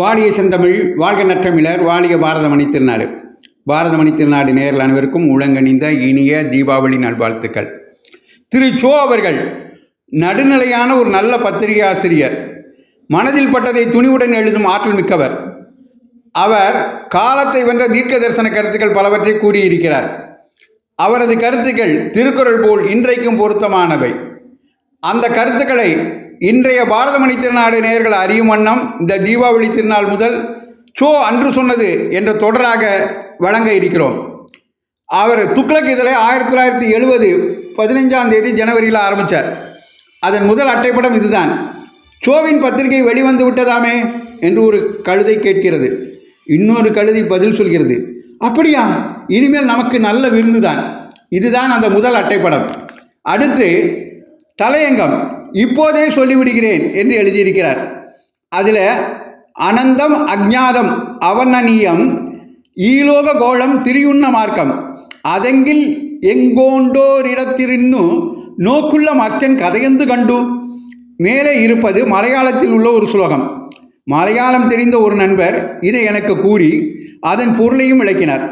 வாழிய செந்தமிழ் வாழ்க நற்றமிழர் வாழிய பாரதமணி திருநாடு. பாரதமணி திருநாடு நேரில் அனைவருக்கும் உளங்கணிந்த இனிய தீபாவளி நல்வாழ்த்துக்கள். திரு சோ அவர்கள் நடுநிலையான ஒரு நல்ல பத்திரிகை ஆசிரியர். மனதில் பட்டதை துணிவுடன் எழுதும் ஆற்றல் மிக்கவர். அவர் காலத்தை வென்ற தீர்க்க தரிசன கருத்துக்கள் பலவற்றை கூறியிருக்கிறார். அவரது கருத்துக்கள் திருக்குறள் போல் இன்றைக்கும் பொருத்தமானவை. அந்த கருத்துக்களை இன்றைய பாரதமணி திருநாடு நேயர்கள் அறியும் வண்ணம் இந்த தீபாவளி திருநாள் முதல் சோ அன்று சொன்னது என்ற தொடராக வழங்க இருக்கிறோம். அவர் துக்ளக் இதழை ஆயிரத்தி தொள்ளாயிரத்தி எழுபது பதினைஞ்சாம் தேதி ஜனவரியில் ஆரம்பித்தார் அதன் முதல் அட்டைப்படம் இதுதான். சோவின் பத்திரிகை வெளிவந்து விட்டதாமே என்று ஒரு கழுதை கேட்கிறது. இன்னொரு கழுதை பதில் சொல்கிறது. அப்படியா? இனிமேல் நமக்கு நல்ல விருந்துதான். இதுதான் அந்த முதல் அட்டைப்படம். அடுத்து தலையங்கம். இப்போதே சொல்லிவிடுகிறேன் என்று எழுதியிருக்கிறார். அதில் அனந்தம் அஜ்ஞாதம் அவனனியம் ஈலோக கோளம் திரியுண்ண மார்க்கம். அதெங்கில் எங்கோண்டோரிடத்திருன்னு நோக்குள்ள மற்றன் கதையந்து கண்டு மேலே இருப்பது மலையாளத்தில் உள்ள ஒரு சுலோகம். மலையாளம் தெரிந்த ஒரு நண்பர் இதை எனக்கு கூறி அதன் பொருளையும் விளக்கினார்.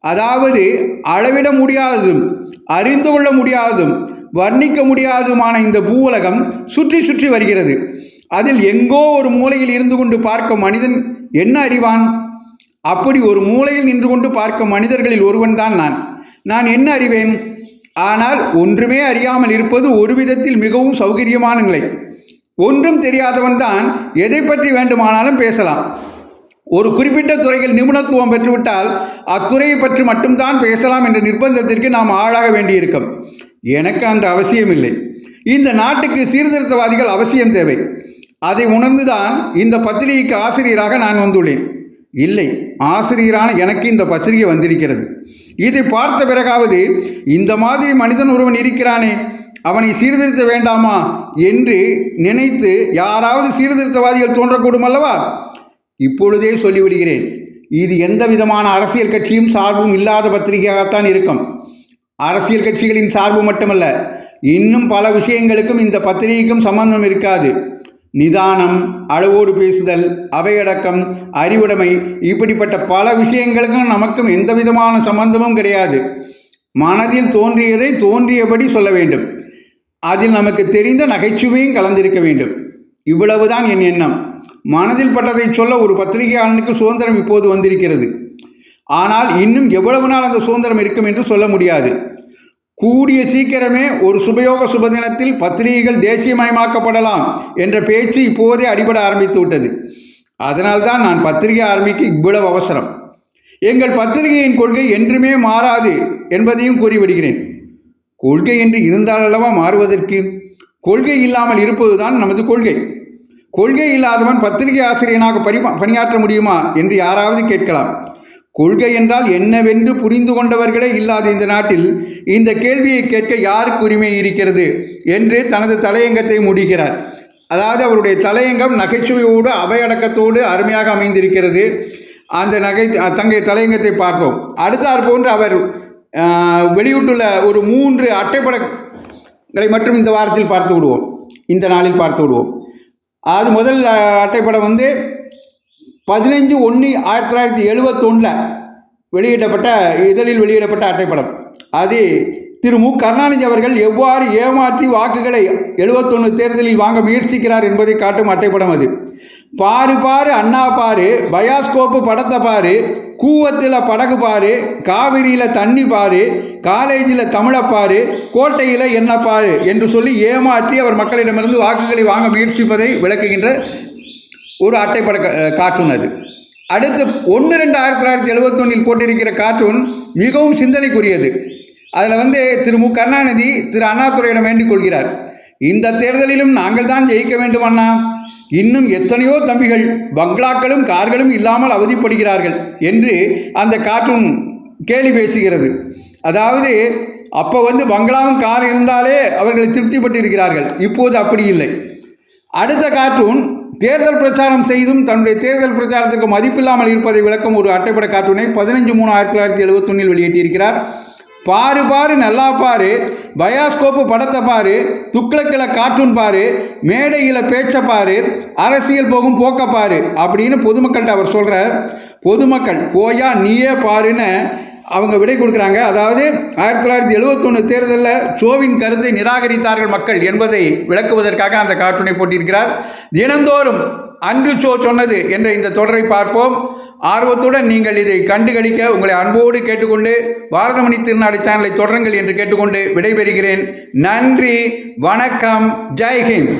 அதாவது அளவிட முடியாததும் அறிந்து கொள்ள முடியாததும் வர்ணிக்க முடியாதுமான இந்த பூவுலகம் சுற்றி சுற்றி வருகிறது. அதில் எங்கோ ஒரு மூலையில் இருந்து கொண்டு பார்க்கும் மனிதன் என்ன அறிவான்? அப்படி ஒரு மூலையில் நின்று கொண்டு பார்க்கும் மனிதர்களில் ஒருவன்தான் நான். நான் என்ன அறிவேன்? ஆனால் ஒன்றுமே அறியாமல் இருப்பது ஒரு விதத்தில் மிகவும் சௌகரியமான நிலை. ஒன்றும் தெரியாதவன் தான் எதை பற்றி வேண்டுமானாலும் பேசலாம். ஒரு குறிப்பிட்ட துறையில் நிபுணத்துவம் பெற்றுவிட்டால் அத்துறையை பற்றி மட்டும்தான் பேசலாம் என்ற நிர்பந்தத்திற்கு நாம் ஆளாக வேண்டியிருக்கும். எனக்கு அந்த அவசியம் இல்லை இந்த நாட்டுக்கு சீர்திருத்தவாதிகள் அவசியம் தேவை. அதை உணர்ந்துதான் இந்த பத்திரிகைக்கு ஆசிரியராக நான் வந்துள்ளேன். இல்லை ஆசிரியரான எனக்கு இந்த பத்திரிகை வந்திருக்கிறது. இதை பார்த்த பிறகாவது இந்த மாதிரி மனிதன் ஒருவன் இருக்கிறானே அவனை சீர்திருத்த வேண்டாமா என்று நினைத்து யாராவது சீர்திருத்தவாதிகள் தோன்றக்கூடும் அல்லவா? இப்பொழுதே சொல்லிவிடுகிறேன். இது எந்த விதமான அரசியல் கட்சியும் சார்பும் இல்லாத பத்திரிகையாகத்தான் இருக்கும். அரசியல் கட்சிகளின் சார்பு மட்டுமல்ல இன்னும் பல விஷயங்களுக்கும் இந்த பத்திரிகைக்கும் சம்பந்தம் இருக்காது. நிதானம் அளவோடு பேசுதல் அவையடக்கம் அறிவுடைமை இப்படிப்பட்ட பல விஷயங்களுக்கும் நமக்கும் எந்த விதமான சம்பந்தமும் கிடையாது. மனதில் தோன்றியதை தோன்றியபடி சொல்ல வேண்டும். அதில் நமக்கு தெரிந்த நகைச்சுவையும் கலந்திருக்க வேண்டும். இவ்வளவுதான் என் எண்ணம். மனதில் பட்டதை சொல்ல ஒரு பத்திரிகையாளனுக்கு சுதந்திரம் இப்போது வந்திருக்கிறது. ஆனால் இன்னும் எவ்வளவு நாள் அந்த சுதந்திரம் இருக்கும் என்று சொல்ல முடியாது. கூடிய சீக்கிரமே ஒரு சுபயோக சுபதினத்தில் பத்திரிகைகள் தேசியமயமாக்கப்படலாம் என்ற பேச்சு இப்போதே அடிபட ஆரம்பித்து விட்டது. அதனால்தான் நான் பத்திரிகை ஆரம்பிக்க இவ்வளவு அவசரம். எங்கள் பத்திரிகையின் கொள்கை என்றுமே மாறாது என்பதையும் கூறிவிடுகிறேன். கொள்கை என்று இருந்தாலல்லவா மாறுவதற்கு? கொள்கை இல்லாமல் இருப்பதுதான் நமது கொள்கை. கொள்கை இல்லாதவன் பத்திரிகை ஆசிரியனாக பரிமா பணியாற்ற முடியுமா என்று யாராவது கேட்கலாம். கொள்கை என்றால் என்னவென்று புரிந்து கொண்டவர்களே இல்லாத இந்த நாட்டில் இந்த கேள்வியை கேட்க யாருக்கு உரிமை இருக்கிறது என்று தனது தலையங்கத்தை முடிக்கிறார். அதாவது அவருடைய தலையங்கம் நகைச்சுவையோடு அவையடக்கத்தோடு அருமையாக அமைந்திருக்கிறது. அந்த நகை தங்கை தலையங்கத்தை பார்த்தோம். அடுத்தார் போன்று அவர் வெளியிட்டுள்ள ஒரு மூன்று அட்டைப்படங்களை மட்டும் இந்த வாரத்தில் பார்த்து விடுவோம். இந்த நாளில் பார்த்து விடுவோம். அது முதல் அட்டைப்படம் வந்து பதினைஞ்சு ஒன்று ஆயிரத்தி தொள்ளாயிரத்தி எழுபத்தொன்னில் வெளியிடப்பட்ட இதழில் வெளியிடப்பட்ட அட்டைப்படம். அது திரு மு. கருணாநிதி அவர்கள் எவ்வாறு ஏமாற்றி வாக்குகளை எழுபத்தொன்று தேர்தலில் வாங்க முயற்சிக்கிறார் என்பதை காட்டும் அட்டைப்படம் அது. பாரு பாரு அண்ணா பாரு பயாஸ்கோப்பு படத்தை பாரு கூவத்தில் படகு பாரு காவிரியில் தண்ணி பாரு காலேஜில் தமிழை பாரு கோட்டையில் என்ன பாரு என்று சொல்லி ஏமாற்றி அவர் மக்களிடமிருந்து வாக்குகளை வாங்க முயற்சிப்பதை விளக்குகின்ற ஒரு அட்டைப்பட கார்ட்டூன் அது. அடுத்து ஒன்று ரெண்டு ஆயிரத்தி தொள்ளாயிரத்தி எழுபத்தொன்னில் போட்டிருக்கிற கார்ட்டூன் மிகவும் சிந்தனைக்குரியது. அதில் வந்து திரு மு. கருணாநிதி திரு அண்ணாதுரையிடம் வேண்டிக் கொள்கிறார். இந்த தேர்தலிலும் நாங்கள் தான் ஜெயிக்க வேண்டும் அண்ணா. இன்னும் எத்தனையோ தம்பிகள் பங்களாக்களும் கார்களும் இல்லாமல் அவதிப்படுகிறார்கள் என்று அந்த கார்ட்டூன் கேலி பேசுகிறது. அதாவது அப்போ வந்து பங்களாவும் கார் இருந்தாலே அவர்கள் திருப்திப்பட்டு இருக்கிறார்கள் இப்போது அப்படி இல்லை. அடுத்த கார்ட்டூன் தேர்தல் பிரச்சாரம் செய்தும் தன்னுடைய தேர்தல் பிரச்சாரத்திற்கு மதிப்பில்லாமல் இருப்பதை விளக்கும் ஒரு அட்டைப்பட கார்ட்டூனை பதினஞ்சு மூணு ஆயிரத்தி தொள்ளாயிரத்தி எழுபத்தொன்னில் வெளியிட்டிருக்கிறார். பாரு பாரு நல்லா பாரு. பயாஸ்கோப்பு படத்தை பாரு. துக்ளக்கில் கார்ட்டூன் பாரு. மேடையில் பேச்சை பாரு. அரசியல் போகும் போக்க பாரு. அப்படின்னு பொதுமக்கள்கிட்ட அவர் சொல்கிறார் பொதுமக்கள் போயா நீயே பாருன்னு அவங்க விடை கொடுக்குறாங்க. அதாவது ஆயிரத்தி தொள்ளாயிரத்தி எழுபத்தொன்று தேர்தலில் ஷோவின் கருத்தை நிராகரித்தார்கள் மக்கள் என்பதை விளக்குவதற்காக அந்த கார்ட்டூனை போட்டிருக்கிறார். தினந்தோறும் அன்று ஷோ சொன்னது என்ற இந்த தொடரை பார்ப்போம். ஆர்வத்துடன் நீங்கள் இதை கண்டுகளிக்க உங்களை அன்போடு கேட்டுக்கொண்டு பாரதமணி திருநாடு சேனலை தொடருங்கள் என்று கேட்டுக்கொண்டு விடைபெறுகிறேன். நன்றி வணக்கம் ஜெய்ஹிந்த்